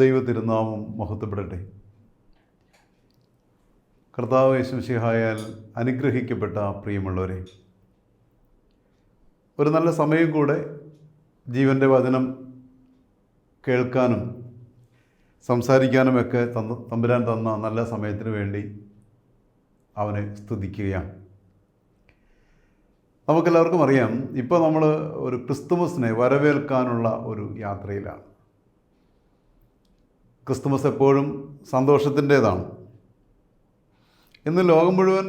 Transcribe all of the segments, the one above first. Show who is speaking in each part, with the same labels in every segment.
Speaker 1: ദൈവ തിരുനാമം മഹത്വപ്പെടട്ടെ. കർത്താവ് യേശുശിഹായാൽ അനുഗ്രഹിക്കപ്പെട്ട പ്രിയമുള്ളവരെ ഒരു നല്ല സമയം കൂടെ ജീവന്റെ വചനം കേൾക്കാനും സംസാരിക്കാനുമൊക്കെ തന്ന തമ്പുരാൻ തന്ന നല്ല സമയത്തിന് വേണ്ടി അവനെ സ്തുതിക്കുകയാണ്. നമുക്കെല്ലാവർക്കും അറിയാം ഇപ്പോൾ നമ്മൾ ഒരു ക്രിസ്തുമസിനെ വരവേൽക്കാനുള്ള ഒരു യാത്രയിലാണ്. ക്രിസ്തുമസ് എപ്പോഴും സന്തോഷത്തിന്റേതാണ്. ഇന്ന് ലോകം മുഴുവൻ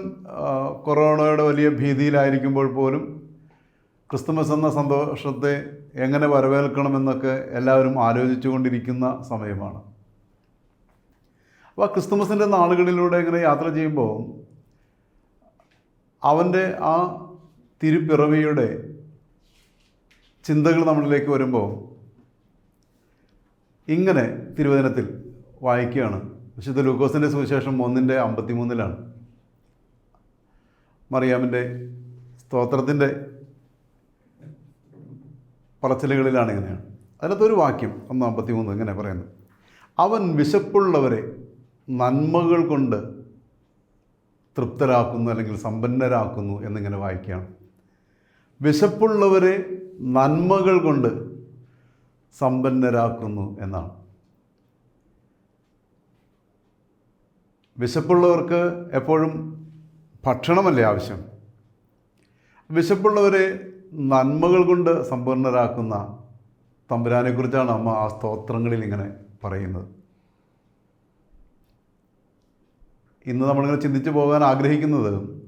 Speaker 1: കൊറോണയുടെ വലിയ ഭീതിയിലായിരിക്കുമ്പോൾ പോലും ക്രിസ്തുമസ് എന്ന സന്തോഷത്തെ എങ്ങനെ വരവേൽക്കണമെന്നൊക്കെ എല്ലാവരും ആലോചിച്ചു കൊണ്ടിരിക്കുന്ന സമയമാണ് അപ്പോൾ ക്രിസ്തുമസിന്റെ നാളുകളിലൂടെ ഇങ്ങനെ യാത്ര ചെയ്യുമ്പോൾ അവന്റെ ആ തിരുപ്പിറവിയുടെ ചിന്തകൾ നമ്മളിലേക്ക് വരുമ്പോൾ ഇങ്ങനെ തിരുവചനത്തിൽ വായിക്കുകയാണ്. വിശുദ്ധ ലൂക്കോസിന്റെ സുവിശേഷം ഒന്നിന്റെ അമ്പത്തിമൂന്നിലാണ്. മറിയാമിന്റെ സ്തോത്രത്തിന്റെ പറച്ചിലുകളിലാണ് ഇങ്ങനെയാണ്. അതിനകത്തൊരു വാക്യം ഒന്ന് അമ്പത്തിമൂന്ന് ഇങ്ങനെ പറയുന്നു. അവൻ വിശപ്പുള്ളവരെ നന്മകൾ കൊണ്ട് തൃപ്തരാക്കുന്നു അല്ലെങ്കിൽ സമ്പന്നരാക്കുന്നു എന്നിങ്ങനെ വായിക്കുകയാണ്. വിശപ്പുള്ളവരെ നന്മകൾ കൊണ്ട് സമ്പന്നരാക്കുന്നു എന്നാണ്. വിശപ്പുള്ളവർക്ക് എപ്പോഴും ഭക്ഷണമല്ലേ ആവശ്യം? വിശപ്പുള്ളവരെ നന്മകൾ കൊണ്ട് സമ്പന്നരാക്കുന്ന തമ്പുരാനെക്കുറിച്ചാണ് അമ്മ ആ സ്തോത്രങ്ങളിൽ ഇങ്ങനെ പറയുന്നത്. ഇന്ന് നമ്മളിങ്ങനെ ചിന്തിച്ചു പോകാൻ ആഗ്രഹിക്കുന്നത്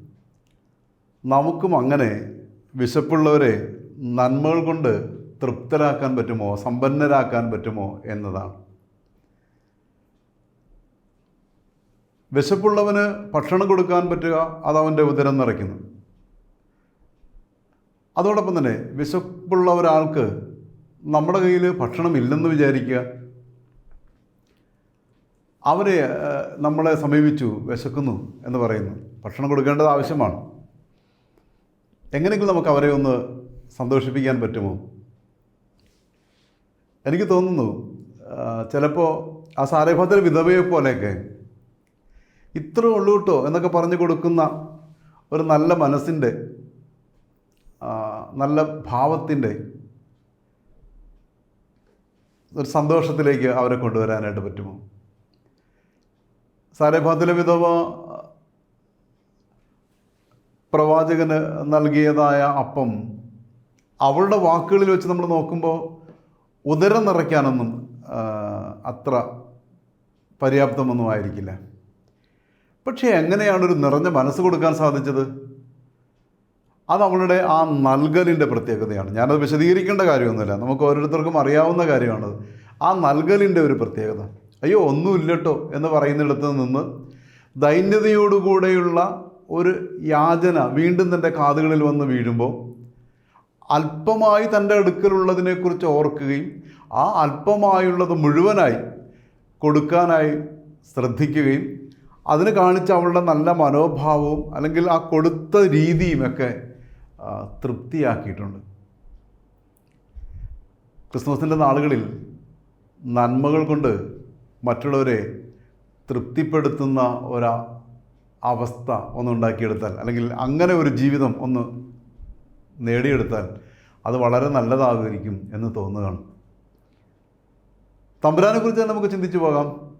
Speaker 1: നമുക്കും അങ്ങനെ വിശപ്പുള്ളവരെ നന്മകൾ കൊണ്ട് തൃപ്തരാക്കാൻ പറ്റുമോ? സമ്പന്നരാക്കാൻ പറ്റുമോ എന്നതാണ്. വിശപ്പുള്ളവന് ഭക്ഷണം കൊടുക്കാൻ പറ്റുക അത് അവന്റെ ഉദരം നിറയ്ക്കുന്നു. അതോടൊപ്പം തന്നെ വിശപ്പുള്ള ഒരാൾക്ക് നമ്മുടെ കയ്യിൽ ഭക്ഷണം ഇല്ലെന്ന് വിചാരിക്കുക. അവരെ നമ്മളെ സമീപിച്ചു വിശക്കുന്നു എന്ന് പറയുന്നു. ഭക്ഷണം കൊടുക്കേണ്ടത് ആവശ്യമാണ്. എങ്ങനെയെങ്കിലും നമുക്ക് അവരെ ഒന്ന് സന്തോഷിപ്പിക്കാൻ പറ്റുമോ? എനിക്ക് തോന്നുന്നു ചിലപ്പോൾ ആ സാരഭദ്ര വിധവയെ പോലെയൊക്കെ ഇത്ര ഉള്ളൂ കേട്ടോ എന്നൊക്കെ പറഞ്ഞു കൊടുക്കുന്ന ഒരു നല്ല മനസ്സിന്റെ നല്ല ഭാവത്തിന്റെ ഒരു സന്തോഷത്തിലേക്ക് അവരെ കൊണ്ടുവരാനായിട്ട് പറ്റുമോ? സാരഭാത്തിലെ വിധവ പ്രവാചകന് നൽകിയതായ അപ്പം അവളുടെ വാക്കുകളിൽ വെച്ച് നമ്മൾ നോക്കുമ്പോൾ ഉദരം നിറയ്ക്കാനൊന്നും അത്ര പര്യാപ്തമൊന്നും ആയിരിക്കില്ല. പക്ഷേ എങ്ങനെയാണ് ഒരു നിറഞ്ഞ മനസ്സ് കൊടുക്കാൻ സാധിച്ചത്? അത് അവളുടെ ആ നൽകലിന്റെ പ്രത്യേകതയാണ്. ഞാനത് വിശദീകരിക്കേണ്ട കാര്യമൊന്നുമില്ല. നമുക്ക് ഓരോരുത്തർക്കും അറിയാവുന്ന കാര്യമാണത്. ആ നൽകലിന്റെ ഒരു പ്രത്യേകത. അയ്യോ ഒന്നുമില്ലട്ടോ എന്ന് പറയുന്നിടത്ത് നിന്ന് ദൈന്യതയോടുകൂടെയുള്ള ഒരു യാചന വീണ്ടും തന്റെ കാതുകളിൽ വന്ന് വീഴുമ്പോൾ അല്പമായി തന്റെ അടുക്കലുള്ളതിനെക്കുറിച്ച് ഓർക്കുകയും ആ അല്പമായുള്ളത് മുഴുവനായി കൊടുക്കാനായി ശ്രദ്ധിക്കുകയും അതിന് കാണിച്ച അവളുടെ നല്ല മനോഭാവവും അല്ലെങ്കിൽ ആ കൊടുത്ത രീതിയുമൊക്കെ തൃപ്തിയാക്കിയിട്ടുണ്ട്. ക്രിസ്മസിന്റെ നാളുകളിൽ നന്മകൾ കൊണ്ട് മറ്റുള്ളവരെ തൃപ്തിപ്പെടുത്തുന്ന ഒരു അവസ്ഥ ഒന്ന് ഉണ്ടാക്കിയെടുത്താൽ അല്ലെങ്കിൽ അങ്ങനെ ഒരു ജീവിതം ഒന്ന് നേടിയെടുത്താൽ അത് വളരെ നല്ലതാകുമായിരിക്കും എന്ന് തോന്നുകയാണ്. തമ്പുരാനെക്കുറിച്ച് തന്നെ നമുക്ക് ചിന്തിച്ചു പോകാം.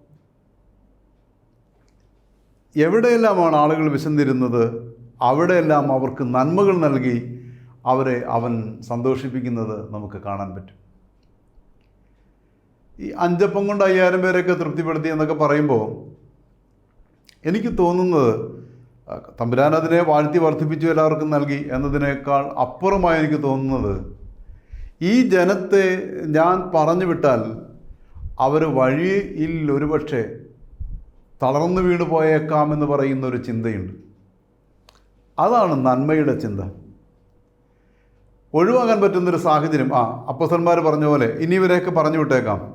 Speaker 1: എവിടെയെല്ലാമാണ് ആളുകൾ വിശന്നിരുന്നത്? അവിടെയെല്ലാം അവർക്ക് നന്മകൾ നൽകി അവരെ അവൻ സന്തോഷിപ്പിക്കുന്നത് നമുക്ക് കാണാൻ പറ്റും. ഈ അഞ്ചപ്പം കൊണ്ട് അയ്യായിരം പേരെയൊക്കെ തൃപ്തിപ്പെടുത്തി എന്നൊക്കെ പറയുമ്പോൾ എനിക്ക് തോന്നുന്നത് തമ്പുരാൻ അതിനെ വാഴ്ത്തി വർദ്ധിപ്പിച്ചു എല്ലാവർക്കും നൽകി എന്നതിനേക്കാൾ അപ്പുറമായി എനിക്ക് തോന്നുന്നത് ഈ ജനത്തെ ഞാൻ പറഞ്ഞു വിട്ടാൽ അവർ വഴിയിൽ ഒരുപക്ഷെ തളർന്നു വീണു പോയേക്കാമെന്ന് പറയുന്ന ഒരു ചിന്തയുണ്ട്. അതാണ് നന്മയുടെ ചിന്ത. ഒഴിവാക്കാൻ പറ്റുന്നൊരു സാഹചര്യം. ആ അപ്പസന്മാർ പറഞ്ഞ പോലെ ഇനി ഇവരെയൊക്കെ പറഞ്ഞു വിട്ടേക്കാം.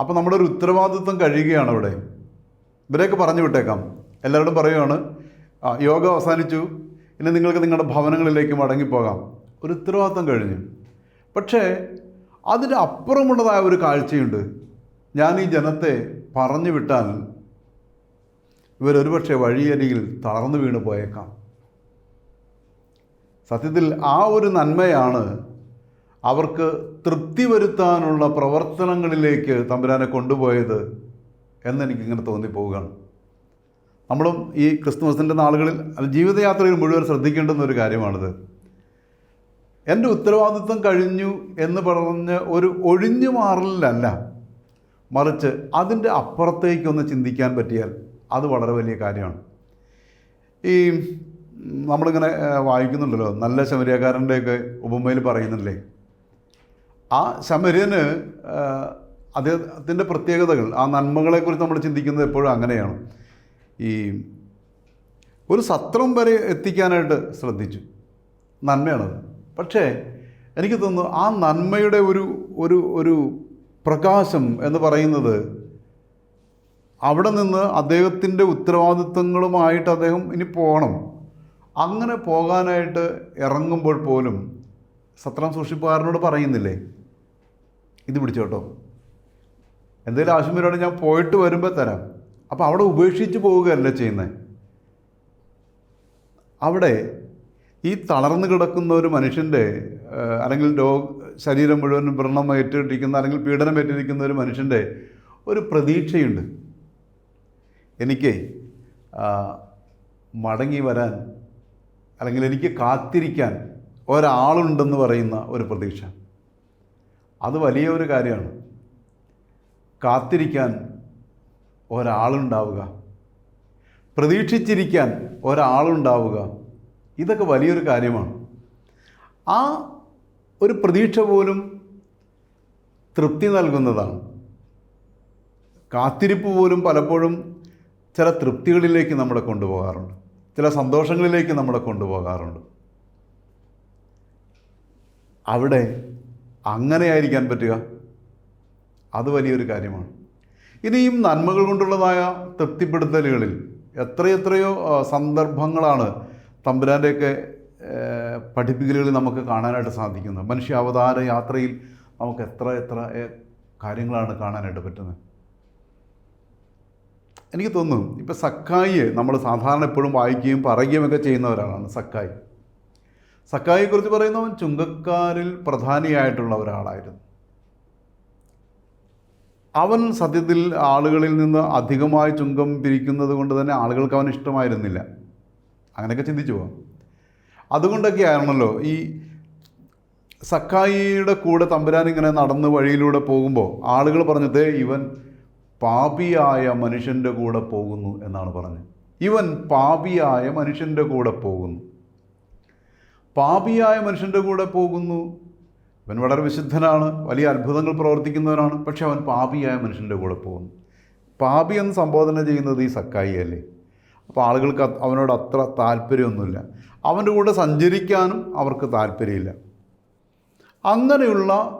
Speaker 1: അപ്പോൾ നമ്മുടെ ഒരു ഉത്തരവാദിത്വം കഴിയുകയാണ് അവിടെ ഇവരെയൊക്കെ പറഞ്ഞു വിട്ടേക്കാം. എല്ലാവരോടും പറയുവാണ് ആ യോഗ അവസാനിച്ചു. ഇനി നിങ്ങൾക്ക് നിങ്ങളുടെ ഭവനങ്ങളിലേക്ക് മടങ്ങിപ്പോകാം. ഒരു ഉത്തരവാദിത്വം കഴിഞ്ഞു. പക്ഷേ അതിന്റെ അപ്പുറമുള്ളതായ ഒരു കാഴ്ചയുണ്ട്. ഞാൻ ഈ ജനത്തെ പറഞ്ഞു വിട്ടാൽ ഇവരൊരുപക്ഷെ വഴിയരികിൽ തളർന്നു വീണ് പോയേക്കാം. സത്യത്തിൽ ആ ഒരു നന്മയാണ് അവർക്ക് തൃപ്തി വരുത്താനുള്ള പ്രവർത്തനങ്ങളിലേക്ക് തമ്പുരാനെ കൊണ്ടുപോയത് എന്നെനിക്കിങ്ങനെ തോന്നിപ്പോവുകയാണ്. നമ്മളും ഈ ക്രിസ്തുമസിന്റെ നാളുകളിൽ ജീവിതയാത്രയിൽ മുഴുവൻ ശ്രദ്ധിക്കേണ്ടുന്ന ഒരു കാര്യമാണിത്. എന്റെ ഉത്തരവാദിത്വം കഴിഞ്ഞു എന്ന് പറഞ്ഞ് ഒരു ഒഴിഞ്ഞു മാറലിലല്ല. മറിച്ച് അതിന്റെ അപ്പുറത്തേക്കൊന്ന് ചിന്തിക്കാൻ പറ്റിയാൽ അത് വളരെ വലിയ കാര്യമാണ്. ഈ നമ്മളിങ്ങനെ വായിക്കുന്നുണ്ടല്ലോ നല്ല ശമരിയക്കാരന്റെയൊക്കെ ഉപമയിൽ പറയുന്നില്ലേ ആ ശമര്യന് അദ്ദേഹത്തിന്റെ പ്രത്യേകതകൾ ആ നന്മകളെക്കുറിച്ച് നമ്മൾ ചിന്തിക്കുന്നത് എപ്പോഴും അങ്ങനെയാണ്. ഈ ഒരു സത്രം വരെ എത്തിക്കാനായിട്ട് ശ്രദ്ധിച്ചു. നന്മയാണത്. പക്ഷേ എനിക്ക് തോന്നുന്നു ആ നന്മയുടെ ഒരു ഒരു ഒരു പ്രകാശം എന്ന് പറയുന്നത് അവിടെ നിന്ന് അദ്ദേഹത്തിന്റെ ഉത്തരവാദിത്വങ്ങളുമായിട്ട് അദ്ദേഹം ഇനി പോകണം. അങ്ങനെ പോകാനായിട്ട് ഇറങ്ങുമ്പോൾ പോലും സത്രം സൂക്ഷിപ്പുകാരനോട് പറയുന്നില്ലേ? ഇത് പിടിച്ചോട്ടോ എന്തെങ്കിലും ആവശ്യം വരുവാണെങ്കിൽ ഞാൻ പോയിട്ട് വരുമ്പോൾ തരാം. അപ്പോൾ അവിടെ ഉപേക്ഷിച്ച് പോവുകയല്ല ചെയ്യുന്നത് അവിടെ ഈ തളർന്നു കിടക്കുന്ന ഒരു മനുഷ്യന്റെ അല്ലെങ്കിൽ രോഗ ശരീരം മുഴുവനും വ്രണം ഏറ്റിരിക്കുന്ന അല്ലെങ്കിൽ പീഡനം ഏറ്റിരിക്കുന്ന ഒരു മനുഷ്യന്റെ ഒരു പ്രതീക്ഷയുണ്ട്. എനിക്ക് മടങ്ങി വരാൻ അല്ലെങ്കിൽ എനിക്ക് കാത്തിരിക്കാൻ ഒരാളുണ്ടെന്ന് പറയുന്ന ഒരു പ്രതീക്ഷ. അത് വലിയ ഒരു കാര്യമാണ്. കാത്തിരിക്കാൻ ഒരാളുണ്ടാവുക. പ്രതീക്ഷിച്ചിരിക്കാൻ ഒരാളുണ്ടാവുക. ഇതൊക്കെ വലിയൊരു കാര്യമാണ്. ആ ഒരു പ്രതീക്ഷ പോലും തൃപ്തി നൽകുന്നതാണ്. കാത്തിരിപ്പ് പോലും പലപ്പോഴും ചില തൃപ്തികളിലേക്ക് നമ്മളെ കൊണ്ടുപോകാറുണ്ട്. ചില സന്തോഷങ്ങളിലേക്ക് നമ്മളെ കൊണ്ടുപോകാറുണ്ട്. അവിടെ അങ്ങനെയായിരിക്കാൻ പറ്റുക? അത് വലിയൊരു കാര്യമാണ്. ഇനിയും നന്മകൾ കൊണ്ടുള്ളതായ തൃപ്തിപ്പെടുത്തലുകളിൽ എത്രയെത്രയോ സന്ദർഭങ്ങളാണ് തമ്പുരാന്റെയൊക്കെ പഠിപ്പിക്കലുകളിൽ നമുക്ക് കാണാനായിട്ട് സാധിക്കുന്നത്. മനുഷ്യ അവതാര യാത്രയിൽ നമുക്ക് എത്ര എത്ര കാര്യങ്ങളാണ് കാണാനായിട്ട് പറ്റുന്നത്. എനിക്ക് തോന്നുന്നു ഇപ്പം സക്കായിയെ നമ്മൾ സാധാരണ എപ്പോഴും വായിക്കുകയും പറയുകയും ഒക്കെ ചെയ്യുന്ന സക്കായി സക്കായിയെക്കുറിച്ച് പറയുന്നവൻ ചുങ്കക്കാരിൽ പ്രധാനിയായിട്ടുള്ള ഒരാളായിരുന്നു. അവൻ സത്യത്തിൽ ആളുകളിൽ നിന്ന് അധികമായി ചുങ്കം പിരിക്കുന്നത് കൊണ്ട് തന്നെ ആളുകൾക്ക് അവൻ ഇഷ്ടമായിരുന്നില്ല. അങ്ങനെയൊക്കെ ചിന്തിച്ചു പോകാം. അതുകൊണ്ടൊക്കെ ആയിരുന്നല്ലോ ഈ സക്കായിയുടെ കൂടെ തമ്പുരാൻ ഇങ്ങനെ നടന്ന് വഴിയിലൂടെ പോകുമ്പോൾ ആളുകൾ പറഞ്ഞത് ഇവൻ പാപിയായ മനുഷ്യന്റെ കൂടെ പോകുന്നു എന്നാണ് പറഞ്ഞത്. ഇവൻ പാപിയായ മനുഷ്യന്റെ കൂടെ പോകുന്നു. പാപിയായ മനുഷ്യന്റെ കൂടെ പോകുന്നു അവൻ വളരെ വിശുദ്ധനാണ് വലിയ അത്ഭുതങ്ങൾ പ്രവർത്തിക്കുന്നവനാണ് പക്ഷെ അവൻ പാപിയായ മനുഷ്യന്റെ കൂടെ പോകുന്നു. പാപി എന്ന് സംബോധന ചെയ്യുന്നത് ഈ സക്കായി അല്ലേ? അപ്പോൾ ആളുകൾക്ക് അവനോട് അത്ര താല്പര്യമൊന്നുമില്ല. അവന്റെ കൂടെ സഞ്ചരിക്കാനും അവർക്ക് താല്പര്യമില്ല. അങ്ങനെയുള്ള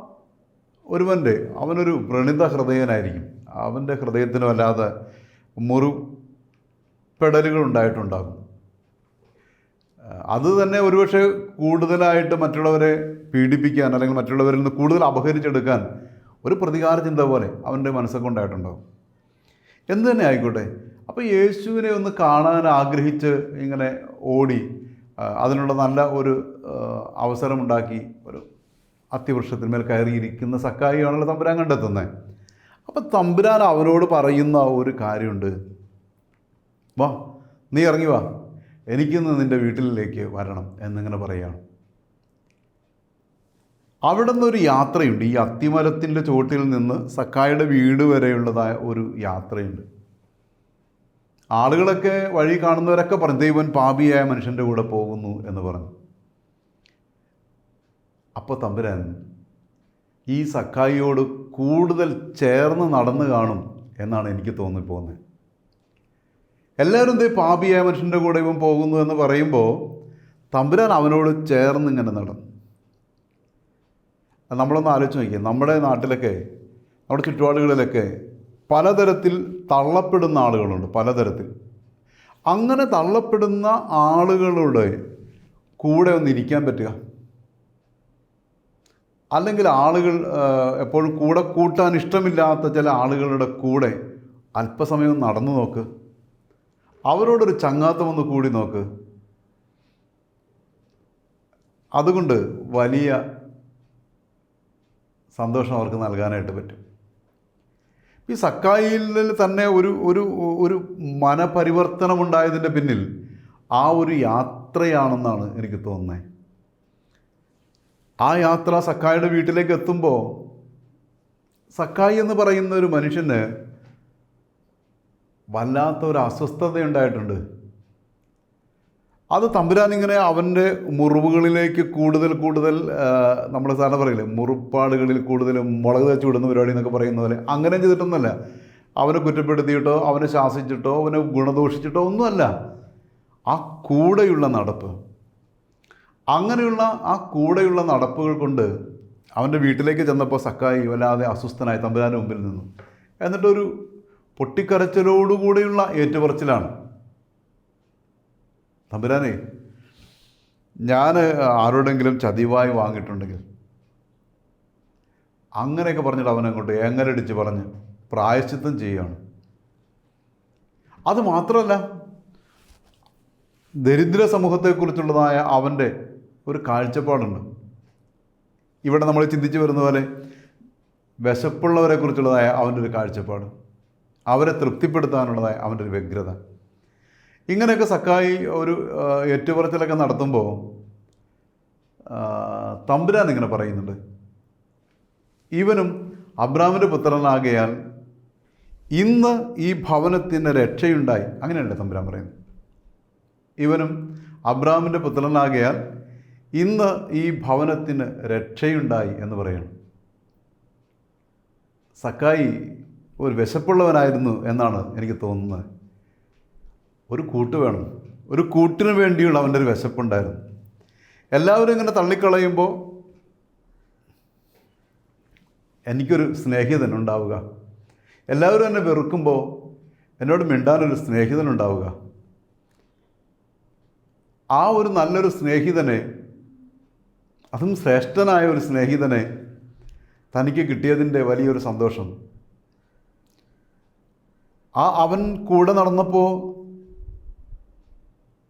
Speaker 1: ഒരുവന്റെ അവനൊരു വ്രണിത ഹൃദയനായിരിക്കും. അവന്റെ ഹൃദയത്തിന് വല്ലാതെ മുറിപ്പെടലുകൾ ഉണ്ടായിട്ടുണ്ടാകും. അത് തന്നെ ഒരുപക്ഷെ കൂടുതലായിട്ട് മറ്റുള്ളവരെ പീഡിപ്പിക്കാൻ അല്ലെങ്കിൽ മറ്റുള്ളവരിൽ നിന്ന് കൂടുതൽ അപഹരിച്ചെടുക്കാൻ ഒരു പ്രതികാര ചിന്ത പോലെ അവന്റെ മനസ്സൊക്കെ എന്ത് തന്നെ ആയിക്കോട്ടെ. അപ്പോൾ യേശുവിനെ ഒന്ന് കാണാൻ ആഗ്രഹിച്ച് ഇങ്ങനെ ഓടി അതിനുള്ള നല്ല ഒരു അവസരമുണ്ടാക്കി ഒരു അത്തിവൃക്ഷത്തിന്മേൽ കയറിയിരിക്കുന്ന സക്കായിയാണല്ലോ തമ്പുരാൻ കണ്ടെത്തുന്നത്. അപ്പം തമ്പുരാൻ അവനോട് പറയുന്ന ഒരു കാര്യമുണ്ട്. വാ നീ ഇറങ്ങി വാ. എനിക്കിന്ന് നിന്റെ വീട്ടിലേക്ക് വരണം എന്നിങ്ങനെ പറയുകയാണ്. അവിടെ നിന്നൊരു യാത്രയുണ്ട്. ഈ അത്തിമരത്തിന്റെ ചുവട്ടിൽ നിന്ന് സക്കായുടെ വീട് വരെയുള്ളതായ ഒരു യാത്രയുണ്ട്. ആളുകളൊക്കെ വഴി കാണുന്നവരൊക്കെ പറഞ്ഞു ദൈവൻ പാപിയായ മനുഷ്യന്റെ കൂടെ പോകുന്നു എന്ന് പറഞ്ഞു. അപ്പോൾ തമ്പുരാൻ ഈ സക്കായിയോട് കൂടുതൽ ചേർന്ന് നടന്നു കാണും എന്നാണ് എനിക്ക് തോന്നിപ്പോകുന്നത്. എല്ലാവരും ഇതേ പാപിയായ മനുഷ്യന്റെ കൂടെ ഇവൻ പോകുന്നു എന്ന് പറയുമ്പോൾ തമ്പുരാൻ അവനോട് ചേർന്ന് ഇങ്ങനെ നടന്നു. നമ്മളൊന്ന് ആലോചിച്ച് നോക്കിയാൽ നമ്മുടെ നാട്ടിലൊക്കെ നമ്മുടെ ചുറ്റുപാടുകളിലൊക്കെ പലതരത്തിൽ തള്ളപ്പെടുന്ന ആളുകളുണ്ട് പലതരത്തിൽ. അങ്ങനെ തള്ളപ്പെടുന്ന ആളുകളുടെ കൂടെ ഒന്ന് ഇരിക്കാൻ പറ്റുക. അല്ലെങ്കിൽ ആളുകൾ എപ്പോഴും കൂടെ കൂട്ടാൻ ഇഷ്ടമില്ലാത്ത ചില ആളുകളുടെ കൂടെ അല്പസമയം നടന്നു നോക്ക്. അവരോടൊരു ചങ്ങാത്തം ഒന്ന് കൂടി നോക്ക്. അതുകൊണ്ട് വലിയ സന്തോഷം അവർക്ക് നൽകാനായിട്ട് പറ്റും. ഈ സക്കായിൽ തന്നെ ഒരു ഒരു ഒരു മനപരിവർത്തനമുണ്ടായതിന്റെ പിന്നിൽ ആ ഒരു യാത്രയാണെന്നാണ് എനിക്ക് തോന്നുന്നത് ആ യാത്ര സക്കായിയുടെ വീട്ടിലേക്ക് എത്തുമ്പോൾ സക്കായി എന്ന് പറയുന്ന ഒരു മനുഷ്യന് വല്ലാത്ത ഒരു അസ്വസ്ഥത ഉണ്ടായിട്ടുണ്ട് അത് തമ്പുരാൻ ഇങ്ങനെ അവന്റെ മുറിവുകളിലേക്ക് കൂടുതൽ കൂടുതൽ നമ്മൾ സാധാരണ പറയില്ലേ മുറിപ്പാടുകളിൽ കൂടുതൽ മുളക് തേച്ച് വിടുന്ന പരിപാടി എന്നൊക്കെ പറയുന്ന പോലെ അങ്ങനെ ചെയ്തിട്ടൊന്നുമല്ല. അവനെ കുറ്റപ്പെടുത്തിയിട്ടോ അവനെ ശാസിച്ചിട്ടോ അവനെ ഗുണദോഷിച്ചിട്ടോ ഒന്നുമല്ല. ആ കൂടെയുള്ള നടപ്പ്. അങ്ങനെയുള്ള ആ കൂടെയുള്ള നടപ്പുകൾ കൊണ്ട് അവന്റെ വീട്ടിലേക്ക് ചെന്നപ്പോൾ സക്കായി വല്ലാതെ അസ്വസ്ഥനായി തമ്പുരാന്റെ മുമ്പിൽ നിന്നു. എന്നിട്ടൊരു പൊട്ടിക്കരച്ചിലോടുകൂടിയുള്ള ഏറ്റുപറച്ചിലാണ്. തമ്പുരാനേ ഞാൻ ആരോടെങ്കിലും ചതിവായി വാങ്ങിയിട്ടുണ്ടെങ്കിൽ അങ്ങനെയൊക്കെ പറഞ്ഞിട്ട് അവനങ്ങോട്ട് ഏങ്ങലടിച്ച് പറഞ്ഞ് പ്രായശ്ചിത്തം ചെയ്യുകയാണ്. അത് മാത്രമല്ല ദരിദ്ര സമൂഹത്തെക്കുറിച്ചുള്ളതായ അവന്റെ ഒരു കാഴ്ചപ്പാടുണ്ട്. ഇവിടെ നമ്മൾ ചിന്തിച്ചു വരുന്ന പോലെ വിശപ്പുള്ളവരെക്കുറിച്ചുള്ളതായ അവന്റെ ഒരു കാഴ്ചപ്പാട്. അവരെ തൃപ്തിപ്പെടുത്താനുള്ളതായ അവന്റെ ഒരു വ്യഗ്രത. ഇങ്ങനെയൊക്കെ സക്കായി ഒരു ഏറ്റുപറച്ചിലൊക്കെ നടത്തുമ്പോൾ തമ്പുരാൻ ഇങ്ങനെ പറയുന്നുണ്ട്. ഇവനും അബ്രാമിന്റെ പുത്രനാകയാൽ ഇന്ന് ഈ ഭവനത്തിന് രക്ഷയുണ്ടായി. അങ്ങനെയല്ലേ തമ്പുരാൻ പറയുന്നത്? ഇവനും അബ്രാമിന്റെ പുത്രനാകയാൽ ഇന്ന് ഈ ഭവനത്തിന് രക്ഷയുണ്ടായി എന്ന് പറയണം. സക്കായി ഒരു വിശപ്പുള്ളവനായിരുന്നു എന്നാണ് എനിക്ക് തോന്നുന്നത്. ഒരു കൂട്ട് വേണം. ഒരു കൂട്ടിന് വേണ്ടിയുള്ള അവന്റെ ഒരു വിശപ്പുണ്ടായിരുന്നു. എല്ലാവരും ഇങ്ങനെ തള്ളിക്കളയുമ്പോൾ എനിക്കൊരു സ്നേഹിതൻ ഉണ്ടാവുക. എല്ലാവരും എന്നെ വെറുക്കുമ്പോൾ എന്നോട് മിണ്ടാനൊരു സ്നേഹിതൻ ഉണ്ടാവുക. ആ ഒരു നല്ലൊരു സ്നേഹിതനെ അതും ശ്രേഷ്ഠനായ ഒരു സ്നേഹിതനെ തനിക്ക് കിട്ടിയതിന്റെ വലിയൊരു സന്തോഷം. ആ അവൻ കൂടെ നടന്നപ്പോൾ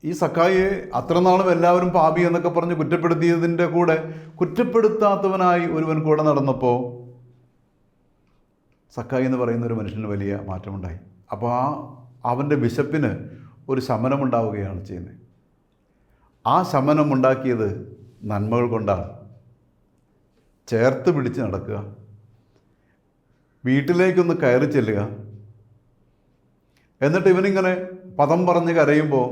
Speaker 1: ഈ സക്കായിയെ അത്ര നാളും എല്ലാവരും പാപി എന്നൊക്കെ പറഞ്ഞ് കുറ്റപ്പെടുത്തിയതിന്റെ കൂടെ കുറ്റപ്പെടുത്താത്തവനായി ഒരുവൻ കൂടെ നടന്നപ്പോൾ സക്കായി എന്ന് പറയുന്ന ഒരു മനുഷ്യന് വലിയ മാറ്റമുണ്ടായി. അപ്പോൾ ആ അവന്റെ വിശപ്പിന് ഒരു ശമനമുണ്ടാവുകയാണ് ചെയ്യുന്നത്. ആ ശമനം ഉണ്ടാക്കിയത് നന്മകൾ കൊണ്ടാണ്. ചേർത്ത് പിടിച്ച് നടക്കുക. വീട്ടിലേക്കൊന്ന് കയറി ചെല്ലുക. എന്നിട്ട് ഇവനിങ്ങനെ പദം പറഞ്ഞ് കരയുമ്പോൾ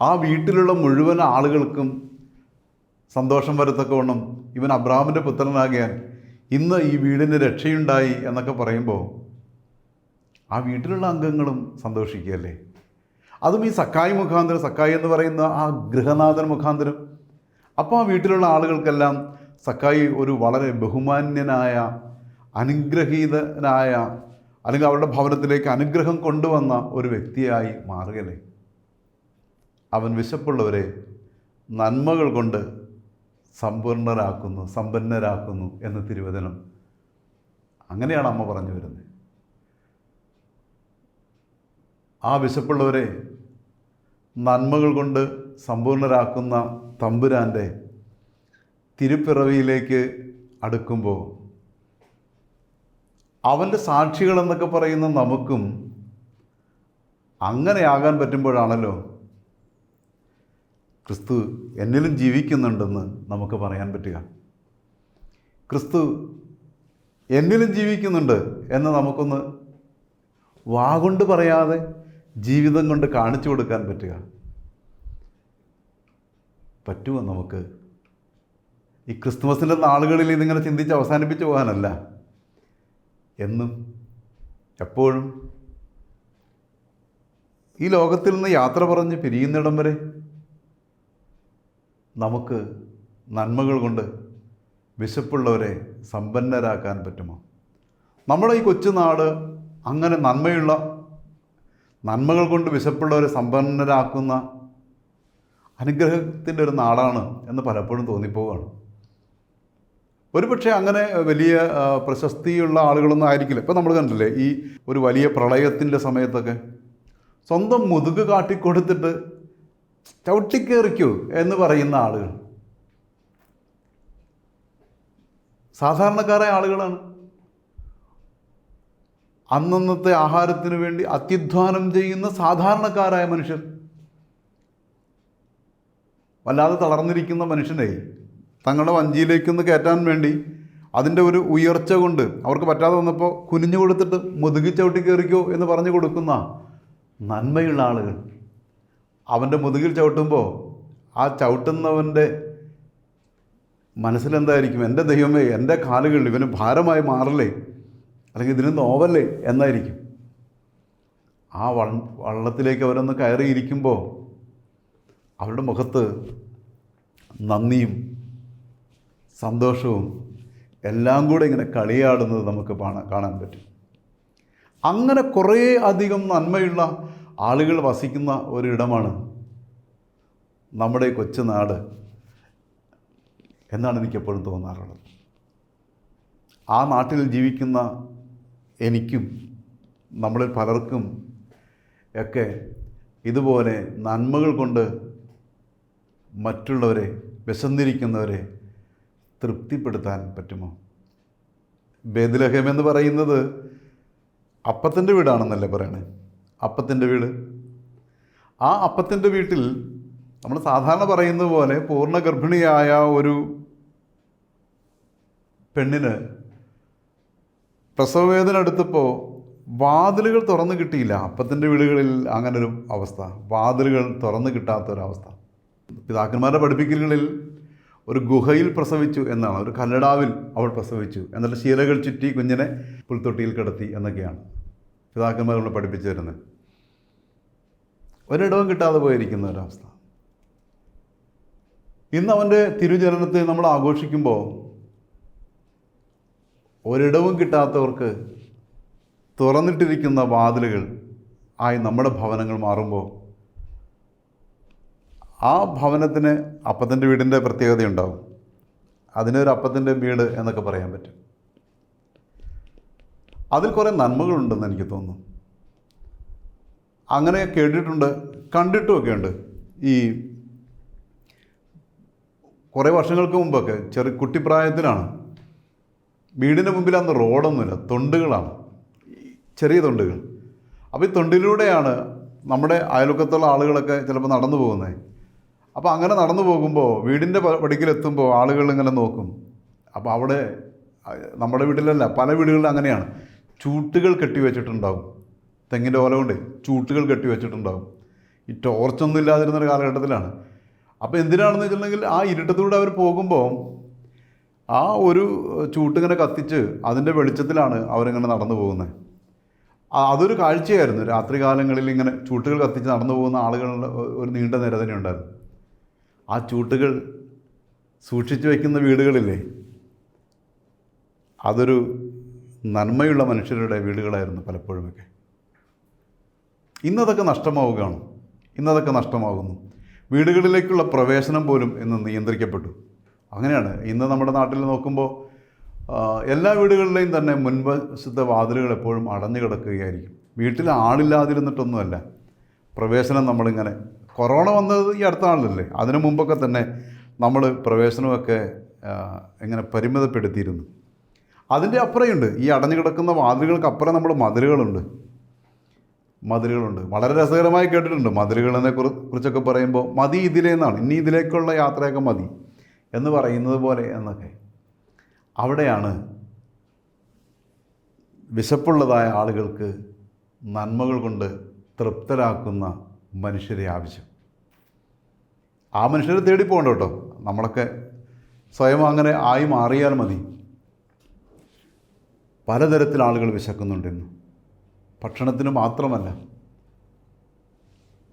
Speaker 1: ആ വീട്ടിലുള്ള മുഴുവൻ ആളുകൾക്കും സന്തോഷം വരത്തക്കവണ്ണം ഇവൻ അബ്രാമിന്റെ പുത്രനാകിയാൽ ഇന്ന് ഈ വീടിന് രക്ഷയുണ്ടായി എന്നൊക്കെ പറയുമ്പോൾ ആ വീട്ടിലുള്ള അംഗങ്ങളും സന്തോഷിക്കുകയല്ലേ? അതും ഈ സക്കായി മുഖാന്തരം സക്കായി എന്ന് പറയുന്ന ആ ഗൃഹനാഥൻ മുഖാന്തരം. അപ്പോൾ ആ വീട്ടിലുള്ള ആളുകൾക്കെല്ലാം സക്കായി ഒരു വളരെ ബഹുമാന്യനായ അനുഗ്രഹീതനായ അല്ലെങ്കിൽ അവരുടെ ഭവനത്തിലേക്ക് അനുഗ്രഹം കൊണ്ടുവന്ന ഒരു വ്യക്തിയായി മാറുകയല്ലേ? അവൻ വിശപ്പുള്ളവരെ നന്മകൾ കൊണ്ട് സമ്പൂർണരാക്കുന്നു സമ്പന്നരാക്കുന്നു എന്ന തിരുവചനം അങ്ങനെയാണ് അമ്മ പറഞ്ഞു വരുന്നത്. ആ വിശപ്പുള്ളവരെ നന്മകൾ കൊണ്ട് സമ്പൂർണരാക്കുന്ന തമ്പുരാന്റെ തിരുപ്പിറവിയിലേക്ക് അടുക്കുമ്പോൾ അവന്റെ സാക്ഷികൾ എന്നൊക്കെ പറയുന്ന നമുക്കും അങ്ങനെയാകാൻ പറ്റുമ്പോഴാണല്ലോ ക്രിസ്തു എന്നിലും ജീവിക്കുന്നുണ്ടെന്ന് നമുക്ക് പറയാൻ പറ്റുക. ക്രിസ്തു എന്നിലും ജീവിക്കുന്നുണ്ട് എന്ന് നമുക്കൊന്ന് വാഗൊണ്ട് പറയാതെ ജീവിതം കൊണ്ട് കാണിച്ചു കൊടുക്കാൻ പറ്റുക. പറ്റുമോ നമുക്ക്? ഈ ക്രിസ്തുമസിന്റെ നാളുകളിൽ ഇതിങ്ങനെ ചിന്തിച്ച് അവസാനിപ്പിച്ച് പോകാനല്ല. എന്നും എപ്പോഴും. ഈ ലോകത്തിൽ നിന്ന് യാത്ര പറഞ്ഞ് പിരിയുന്നിടം വരെ നമുക്ക് നന്മകൾ കൊണ്ട് വിശപ്പുള്ളവരെ സമ്പന്നരാക്കാൻ പറ്റുമോ? നമ്മുടെ ഈ കൊച്ചുനാട് അങ്ങനെ നന്മയുള്ള നന്മകൾ കൊണ്ട് വിശപ്പുള്ളവരെ സമ്പന്നരാക്കുന്ന അനുഗ്രഹത്തിന്റെ ഒരു നാടാണ് എന്ന് പലപ്പോഴും തോന്നിപ്പോവുകയാണ്. ഒരുപക്ഷെ അങ്ങനെ വലിയ പ്രശസ്തിയുള്ള ആളുകളൊന്നും ആയിരിക്കില്ല. ഇപ്പം നമ്മൾ കണ്ടില്ലേ ഈ ഒരു വലിയ പ്രളയത്തിന്റെ സമയത്തൊക്കെ സ്വന്തം മുതുക് കാട്ടിക്കൊടുത്തിട്ട് ചവിട്ടിക്കേറിക്കൂ എന്ന് പറയുന്ന ആളുകൾ. സാധാരണക്കാരായ ആളുകളാണ്. അന്നന്നത്തെ ആഹാരത്തിന് വേണ്ടി അത്യധ്വാനം ചെയ്യുന്ന സാധാരണക്കാരായ മനുഷ്യർ. വല്ലാതെ തളർന്നിരിക്കുന്ന മനുഷ്യനെ തങ്ങളുടെ വഞ്ചിയിലേക്കൊന്ന് കയറ്റാൻ വേണ്ടി അതിന്റെ ഒരു ഉയർച്ച കൊണ്ട് അവർക്ക് പറ്റാതെ വന്നപ്പോൾ കുനിഞ്ഞു കൊടുത്തിട്ട് മുതുകി ചവിട്ടി കയറിക്കോ എന്ന് പറഞ്ഞു കൊടുക്കുന്ന നന്മയുള്ള ആളുകൾ. അവന്റെ മുതുകിൽ ചവിട്ടുമ്പോൾ ആ ചവിട്ടുന്നവന്റെ മനസ്സിലെന്തായിരിക്കും? എന്റെ ദൈവമേ എന്റെ കാലുകൾ ഇവന് ഭാരമായി മാറല്ലേ? അല്ലെങ്കിൽ ഇതിന് നോവല്ലേ എന്നായിരിക്കും. ആ വള്ളത്തിലേക്ക് അവരൊന്ന് കയറിയിരിക്കുമ്പോൾ അവരുടെ മുഖത്ത് നന്ദിയും സന്തോഷവും എല്ലാം കൂടെ ഇങ്ങനെ കളിയാടുന്നത് നമുക്ക് കാണാൻ പറ്റും. അങ്ങനെ കുറേ അധികം നന്മയുള്ള ആളുകൾ വസിക്കുന്ന ഒരിടമാണ് നമ്മുടെ കൊച്ചുനാട് കൊച്ചു നാട് എന്നാണ് എനിക്കെപ്പോഴും തോന്നാറുള്ളത്. ആ നാട്ടിൽ ജീവിക്കുന്ന എനിക്കും നമ്മളിൽ പലർക്കും ഒക്കെ ഇതുപോലെ നന്മകൾ കൊണ്ട് മറ്റുള്ളവരെ വിശന്നിരിക്കുന്നവരെ തൃപ്തിപ്പെടുത്താൻ പറ്റുമോ? ബേദലഹം എന്ന് പറയുന്നത് അപ്പത്തിന്റെ വീടാണെന്നല്ലേ പറയണേ? അപ്പത്തിന്റെ വീട്? ആ അപ്പത്തിന്റെ വീട്ടിൽ നമ്മൾ സാധാരണ പറയുന്നത് പോലെ പൂർണ ഗർഭിണിയായ ഒരു പെണ്ണിന് പ്രസവവേദന എടുത്തപ്പോൾ വാതിലുകൾ തുറന്നു കിട്ടിയില്ല. അപ്പത്തിന്റെ വീടുകളിൽ അങ്ങനൊരു അവസ്ഥ. വാതിലുകൾ തുറന്നു കിട്ടാത്തൊരവസ്ഥ. പിതാക്കന്മാരുടെ പഠിപ്പിക്കലുകളിൽ ഒരു ഗുഹയിൽ പ്രസവിച്ചു എന്നാണ് ഒരു കല്ലടാവിൽ അവൾ പ്രസവിച്ചു. എന്നിട്ട് ശീലകൾ ചുറ്റി കുഞ്ഞിനെ പുൽത്തൊട്ടിയിൽ കിടത്തി എന്നൊക്കെയാണ് പിതാക്കന്മാർ നമ്മൾ പഠിപ്പിച്ചു തരുന്നത്. ഒരിടവും കിട്ടാതെ പോയിരിക്കുന്ന ഒരവസ്ഥ. ഇന്ന് അവന്റെ തിരുജനനത്തെ നമ്മൾ ആഘോഷിക്കുമ്പോൾ ഒരിടവും കിട്ടാത്തവർക്ക് തുറന്നിട്ടിരിക്കുന്ന വാതിലുകൾ ആയി നമ്മുടെ ഭവനങ്ങൾ മാറുമ്പോൾ ആ ഭവനത്തിന് അപ്പത്തിന്റെ വീടിന്റെ പ്രത്യേകതയുണ്ടാവും. അതിനൊരു അപ്പത്തിന്റെ വീട് എന്നൊക്കെ പറയാൻ പറ്റും. അതിൽ കുറേ നന്മകളുണ്ടെന്ന് എനിക്ക് തോന്നുന്നു. അങ്ങനെ കേട്ടിട്ടുണ്ട് കണ്ടിട്ടുമൊക്കെ ഉണ്ട് ഈ കുറേ വർഷങ്ങൾക്ക് മുമ്പൊക്കെ ചെറു കുട്ടിപ്രായത്തിലാണ്. വീടിന്റെ മുമ്പിൽ അന്ന് റോഡൊന്നുമില്ല തൊണ്ടുകളാണ്. ചെറിയ തൊണ്ടുകൾ. അപ്പോൾ ഈ തൊണ്ടിലൂടെയാണ് നമ്മുടെ അയൽവക്കത്തുള്ള ആളുകളൊക്കെ ചിലപ്പോൾ നടന്നു പോകുന്നത്. അപ്പോൾ അങ്ങനെ നടന്നു പോകുമ്പോൾ വീടിന്റെ പടിക്കലെത്തുമ്പോൾ ആളുകൾ ഇങ്ങനെ നോക്കും. അപ്പോൾ അവിടെ നമ്മുടെ വീട്ടിലല്ല പല വീടുകളിലും അങ്ങനെയാണ്. ചൂട്ടുകൾ കെട്ടി വെച്ചിട്ടുണ്ടാവും. തെങ്ങിന്റെ ഓല കൊണ്ട് ചൂട്ടുകൾ കെട്ടി വെച്ചിട്ടുണ്ടാവും. ഈ ടോർച്ചൊന്നും ഇല്ലാതിരുന്നൊരു കാലഘട്ടത്തിലാണ്. അപ്പോൾ എന്തിനാണെന്ന് വെച്ചിട്ടുണ്ടെങ്കിൽ ആ ഇരുട്ടത്തിലൂടെ അവർ പോകുമ്പോൾ ആ ഒരു ചൂട്ടിങ്ങനെ കത്തിച്ച് അതിന്റെ വെളിച്ചത്തിലാണ് അവരിങ്ങനെ നടന്നു പോകുന്നത് അതൊരു കാഴ്ചയായിരുന്നു. രാത്രി കാലങ്ങളിൽ ഇങ്ങനെ ചൂട്ടുകൾ കത്തിച്ച് നടന്നു പോകുന്ന ആളുകളുടെ ഒരു നീണ്ട നിര തന്നെ ഉണ്ടായിരുന്നു ആ ചൂട്ടുകൾ സൂക്ഷിച്ചു വയ്ക്കുന്ന വീടുകളില്ലേ? അതൊരു നന്മയുള്ള മനുഷ്യരുടെ വീടുകളായിരുന്നു പലപ്പോഴുമൊക്കെ. ഇന്നതൊക്കെ നഷ്ടമാവുകയാണ്. ഇന്നതൊക്കെ നഷ്ടമാകുന്നു. വീടുകളിലേക്കുള്ള പ്രവേശനം പോലും ഇന്ന് നിയന്ത്രിക്കപ്പെട്ടു. അങ്ങനെയാണ്. ഇന്ന് നമ്മുടെ നാട്ടിൽ നോക്കുമ്പോൾ എല്ലാ വീടുകളിലെയും തന്നെ മുൻവശത്തെ വാതിലുകൾ എപ്പോഴും അടഞ്ഞു കിടക്കുകയായിരിക്കും. വീട്ടിൽ ആളില്ലാതിരുന്നിട്ടൊന്നുമല്ല. പ്രവേശനം നമ്മളിങ്ങനെ കൊറോണ വന്നത് ഈ അടുത്ത അതിനു മുമ്പൊക്കെ തന്നെ നമ്മൾ പ്രവേശനമൊക്കെ എങ്ങനെ പരിമിതപ്പെടുത്തിയിരുന്നു. അതിന്റെ അപ്പുറമുണ്ട് ഈ അടഞ്ഞു കിടക്കുന്ന വാതിലുകൾക്ക് അപ്പുറം നമ്മൾ മതിലുകളുണ്ട്. മതിലുകളുണ്ട്. വളരെ രസകരമായി കേട്ടിട്ടുണ്ട്. മതിലുകളെ കുറിച്ചൊക്കെ പറയുമ്പോൾ മതി ഇതിലേന്നാണ് ഇനി ഇതിലേക്കുള്ള യാത്രയൊക്കെ മതി എന്ന് പറയുന്നത് പോലെ എന്നൊക്കെ. അവിടെയാണ് വിശപ്പുള്ളതായ ആളുകൾക്ക് നന്മകൾ കൊണ്ട് തൃപ്തരാക്കുന്ന മനുഷ്യരെ ആവശ്യം. ആ മനുഷ്യരെ തേടി പോകണ്ട കേട്ടോ. നമ്മളൊക്കെ സ്വയം അങ്ങനെ ആയി മാറിയാൽ മതി. പലതരത്തിൽ ആളുകൾ വിശക്കുന്നുണ്ടെന്ന് ഭക്ഷണത്തിന് മാത്രമല്ല.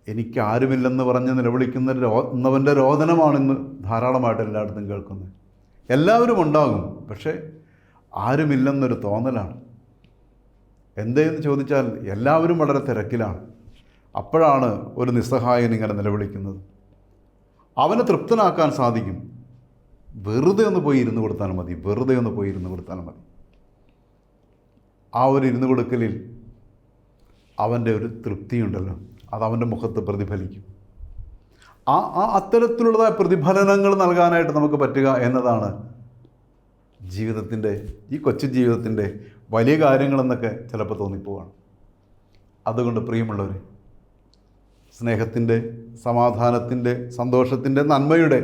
Speaker 1: എനിക്കാരുമില്ലെന്ന് പറഞ്ഞ് നിലവിളിക്കുന്ന രോ എന്നവന്റെ രോദനമാണിന്ന് ധാരാളമായിട്ട് എല്ലായിടത്തും കേൾക്കുന്നത്. എല്ലാവരും ഉണ്ടാകും. പക്ഷേ ആരുമില്ലെന്നൊരു തോന്നലാണ്. എന്തേന്ന് ചോദിച്ചാൽ എല്ലാവരും വളരെ തിരക്കിലാണ്. അപ്പോഴാണ് ഒരു നിസ്സഹായൻ ഇങ്ങനെ നിലവിളിക്കുന്നത്. അവനെ തൃപ്തനാക്കാൻ സാധിക്കും. വെറുതെ ഒന്ന് പോയി ഇരുന്ന് കൊടുത്താൽ മതി. വെറുതെ ഒന്ന് പോയി ഇരുന്ന് കൊടുത്താൽ മതി. ആ ഒരു ഇരുന്ന് കൊടുക്കലിൽ അവന്റെ ഒരു തൃപ്തിയുണ്ടല്ലോ. അത് അവന്റെ മുഖത്ത് പ്രതിഫലിക്കും. ആ ആ അത്തരത്തിലുള്ളതായ പ്രതിഫലനങ്ങൾ നൽകാനായിട്ട് നമുക്ക് പറ്റുക എന്നതാണ് ജീവിതത്തിന്റെ ഈ കൊച്ചു ജീവിതത്തിന്റെ വലിയ കാര്യങ്ങളെന്നൊക്കെ ചിലപ്പോൾ തോന്നിപ്പോവാണ്. അതുകൊണ്ട് പ്രിയമുള്ളവർ സ്നേഹത്തിന്റെ സമാധാനത്തിന്റെ സന്തോഷത്തിന്റെ നന്മയുടെ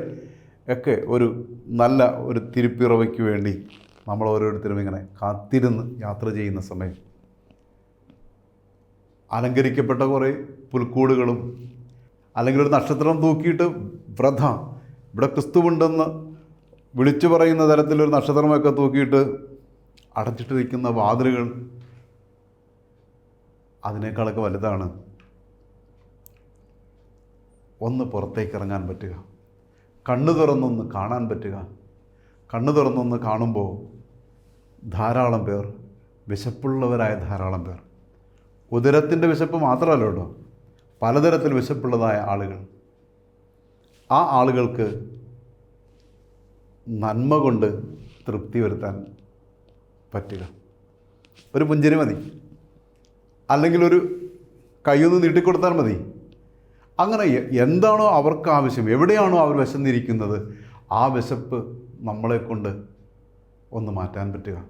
Speaker 1: ഒക്കെ ഒരു നല്ല ഒരു തിരുപ്പിറവയ്ക്ക് വേണ്ടി നമ്മൾ ഓരോരുത്തരും ഇങ്ങനെ കാത്തിരുന്ന് യാത്ര ചെയ്യുന്ന സമയം. അലങ്കരിക്കപ്പെട്ട കുറേ പുൽക്കൂടുകളും അല്ലെങ്കിൽ ഒരു നക്ഷത്രം തൂക്കിയിട്ട് വ്രത. ഇവിടെ ക്രിസ്തുവുണ്ടെന്ന് വിളിച്ചു പറയുന്ന തരത്തിലൊരു നക്ഷത്രമൊക്കെ തൂക്കിയിട്ട് അടച്ചിട്ടിരിക്കുന്ന വാതിലുകൾ അതിനേക്കാളൊക്കെ വലുതാണ്. ഒന്ന് പുറത്തേക്ക് ഇറങ്ങാൻ പറ്റുക. കണ്ണു തുറന്നൊന്ന് കാണാൻ പറ്റുക. കണ്ണു തുറന്നൊന്ന് കാണുമ്പോൾ ധാരാളം പേർ വിശപ്പുള്ളവരായ ധാരാളം പേർ. ഉദരത്തിന്റെ വിശപ്പ് മാത്രമല്ല കേട്ടോ പലതരത്തിൽ വിശപ്പുള്ളതായ ആളുകൾ. ആ ആളുകൾക്ക് നന്മ കൊണ്ട് തൃപ്തി വരുത്താൻ പറ്റുക. ഒരു പുഞ്ചിരി മതി. അല്ലെങ്കിൽ ഒരു കൈയൊന്ന് നീട്ടിക്കൊടുത്താൽ മതി. അങ്ങനെ എന്താണോ അവർക്ക് ആവശ്യം എവിടെയാണോ അവർ വിശന്നിരിക്കുന്നത് ആ വിശപ്പ് നമ്മളെ കൊണ്ട് ഒന്ന് മാറ്റാൻ പറ്റുക.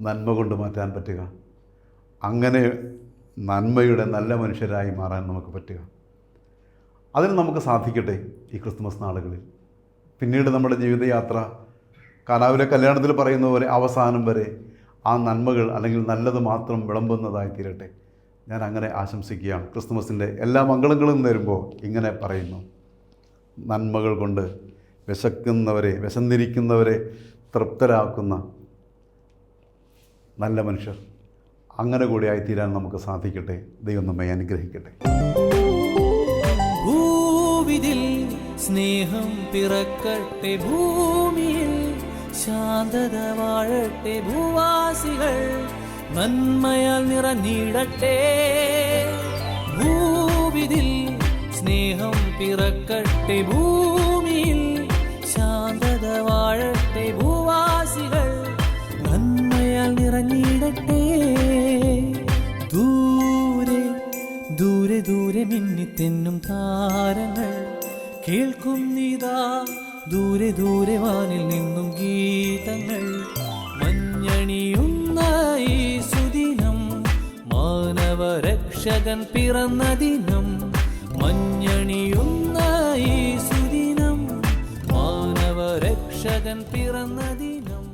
Speaker 1: നന്മ കൊണ്ട് മാറ്റാൻ പറ്റുക. അങ്ങനെ നന്മയുടെ നല്ല മനുഷ്യരായി മാറാൻ നമുക്ക് പറ്റുക. അതിന് നമുക്ക് സാധിക്കട്ടെ ഈ ക്രിസ്മസ് നാളുകളിൽ. പിന്നീട് നമ്മുടെ ജീവിതയാത്ര കാലാവിലെ കല്യാണത്തിൽ പറയുന്ന പോലെ അവസാനം വരെ ആ നന്മകൾ അല്ലെങ്കിൽ നല്ലത് മാത്രം വിളമ്പുന്നതായി തീരട്ടെ. ഞാൻ അങ്ങനെ ആശംസിക്കുകയാണ്. ക്രിസ്തുമസിന്റെ എല്ലാ മംഗളങ്ങളും നേരുമ്പോൾ ഇങ്ങനെ പറയുന്നു. നന്മകൾ കൊണ്ട് വിശക്കുന്നവരെ വിശന്നിരിക്കുന്നവരെ തൃപ്തരാക്കുന്ന നല്ല മനുഷ്യർ അങ്ങനെ കൂടി ആയിത്തീരാൻ നമുക്ക് സാധിക്കട്ടെ. ദൈവം നമ്മെ അനുഗ്രഹിക്കട്ടെ.
Speaker 2: ഭൂവിതിൽ സ്നേഹം പിറക്കട്ടെ. ഭൂമിയിൽ ശാന്തത വാഴട്ടെ. ഭൂവാസികൾ നന്മയാൽ നിറഞ്ഞിടട്ടെ ഭൂവിതിൽ സ്നേഹം പിറക്കട്ടെ. ഭൂമിയിൽ ശാന്തത വാഴട്ടെ. ഭൂവാസികൾ നന്മയാൽ നിറഞ്ഞിടട്ടെ ദൂരെ ദൂരെ ദൂരെ മിന്നിത്തെന്നും താരങ്ങൾ കേൾക്കും നീതാ. ദൂരെ ദൂരെ വാനിൽ നിന്നും ഗീതങ്ങൾ മാനവരക്ഷകൻ പിറന്ന ദിനം ഈ സുദിനം മാനവരക്ഷകൻ പിറന്ന ദിനം.